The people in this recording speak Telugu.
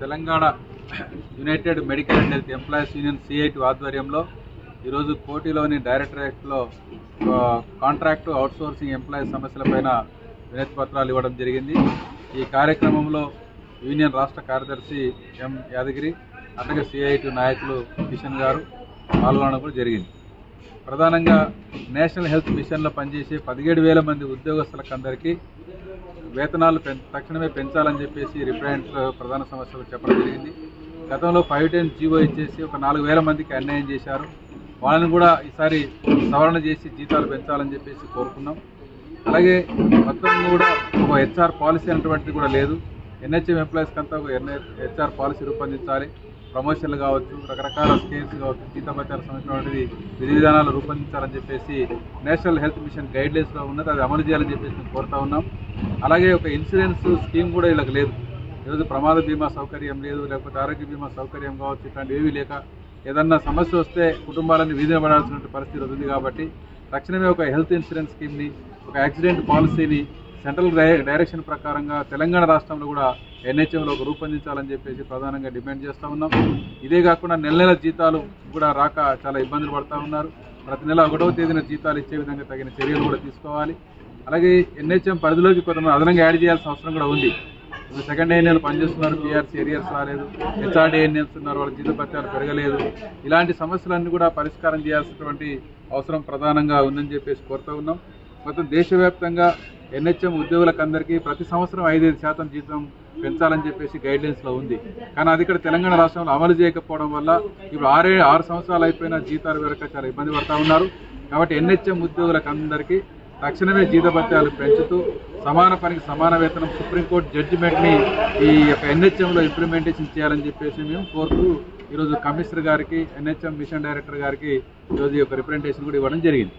Telangana united medical and health employees union CIT ఆధ్వర్యంలో ఈరోజు కోటిలోని డైరెక్టరేట్లో కాంట్రాక్ట్ కాంట్రాక్టు అవుట్సోర్సింగ్ ఎంప్లాయీస్ సమస్యలపైన వినతి పత్రాలు ఇవ్వడం జరిగింది. ఈ కార్యక్రమంలో యూనియన్ రాష్ట్ర కార్యదర్శి ఎం యాదగిరి అలాగే సిఐటి నాయకులు కిషన్ గారు పాల్గొనడం కూడా జరిగింది. ప్రధానంగా నేషనల్ హెల్త్ మిషన్లో పనిచేసే పదిహేడు వేల మంది ఉద్యోగస్తులకు అందరికీ వేతనాలు పెం తక్షణమే పెంచాలని చెప్పేసి రిప్రజెంట్లో ప్రధాన సమస్యలు చెప్పడం జరిగింది. గతంలో ఫైవ్ టెన్ జీవో ఇచ్చేసి ఒక నాలుగు వేల మందికి అన్యాయం చేశారు. వాళ్ళని కూడా ఈసారి సవరణ చేసి జీతాలు పెంచాలని చెప్పేసి కోరుకున్నాం. అలాగే మొత్తం కూడా ఒక హెచ్ఆర్ పాలసీ అనేటువంటిది కూడా లేదు. ఎన్హెచ్ఎం ఎంప్లాయీస్కి అంతా ఒక హెచ్ఆర్ పాలసీ రూపొందించాలి. ప్రమోషన్లు కావచ్చు రకరకాల స్కీమ్స్ కావచ్చు జీతభత్యాలకు సంబంధించినటువంటి విధి విధానాలు రూపొందించాలని చెప్పేసి నేషనల్ హెల్త్ మిషన్ గైడ్ లైన్స్లో ఉన్నది అది అమలు చేయాలని చెప్పేసి మేము కోరుతా ఉన్నాం. అలాగే ఒక ఇన్సూరెన్స్ స్కీమ్ కూడా వీళ్ళకి లేదు. ఈరోజు ప్రమాద బీమా సౌకర్యం లేదు లేకపోతే ఆరోగ్య బీమా సౌకర్యం కావచ్చు ఇట్లాంటివి ఏవి లేక ఏదన్నా సమస్య వస్తే కుటుంబాలను వీధిన పడాల్సిన పరిస్థితి ఉంది కాబట్టి తక్షణమే ఒక హెల్త్ ఇన్సూరెన్స్ స్కీమ్ని ఒక యాక్సిడెంట్ పాలసీని సెంట్రల్ డైరెక్షన్ ప్రకారంగా తెలంగాణ రాష్ట్రంలో కూడా ఎన్హెచ్ఎంలో ఒక రూపొందించాలని చెప్పేసి ప్రధానంగా డిమాండ్ చేస్తూ ఉన్నాం. ఇదే కాకుండా నెల నెల జీతాలు కూడా రాక చాలా ఇబ్బందులు పడుతూ ఉన్నారు. ప్రతి నెల ఒకటవ తేదీన జీతాలు ఇచ్చే విధంగా తగిన చర్యలు కూడా తీసుకోవాలి. అలాగే ఎన్హెచ్ఎం పరిధిలోకి కొంతమంది అదనంగా యాడ్ చేయాల్సిన అవసరం కూడా ఉంది. సెకండ్ ఏఎన్ఎల్ పనిచేస్తున్నారు పిఆర్సీ ఏరియర్స్ రాలేదు హెచ్ఆర్డీ ఏఎన్ఎల్స్ ఉన్నారు వాళ్ళ జీతభత్యాలు పెరగలేదు. ఇలాంటి సమస్యలన్నీ కూడా పరిష్కారం చేయాల్సినటువంటి అవసరం ప్రధానంగా ఉందని చెప్పేసి కోరుతూ ఉన్నాం. మొత్తం దేశవ్యాప్తంగా ఎన్హెచ్ఎం ఉద్యోగులకు అందరికీ ప్రతి సంవత్సరం ఐదైదు శాతం జీతం పెంచాలని చెప్పేసి గైడ్లైన్స్లో ఉంది. కానీ అది ఇక్కడ తెలంగాణ రాష్ట్రంలో అమలు చేయకపోవడం వల్ల ఇప్పుడు ఆరే ఆరు సంవత్సరాలు అయిపోయినా జీతాలు పెరగక చాలా ఇబ్బంది పడతా ఉన్నారు. కాబట్టి ఎన్హెచ్ఎం ఉద్యోగులకు అందరికీ తక్షణమే జీతభత్యాలు పెంచుతూ సమాన పనికి సమాన వేతనం సుప్రీంకోర్టు జడ్జిమెంట్ని ఈ యొక్క ఎన్హెచ్ఎంలో ఇంప్లిమెంటేషన్ చేయాలని చెప్పేసి మేము కోరుతూ ఈరోజు కమిషనర్ గారికి ఎన్హెచ్ఎం మిషన్ డైరెక్టర్ గారికి ఈరోజు ఈ యొక్క రిప్రజెంటేషన్ కూడా ఇవ్వడం జరిగింది.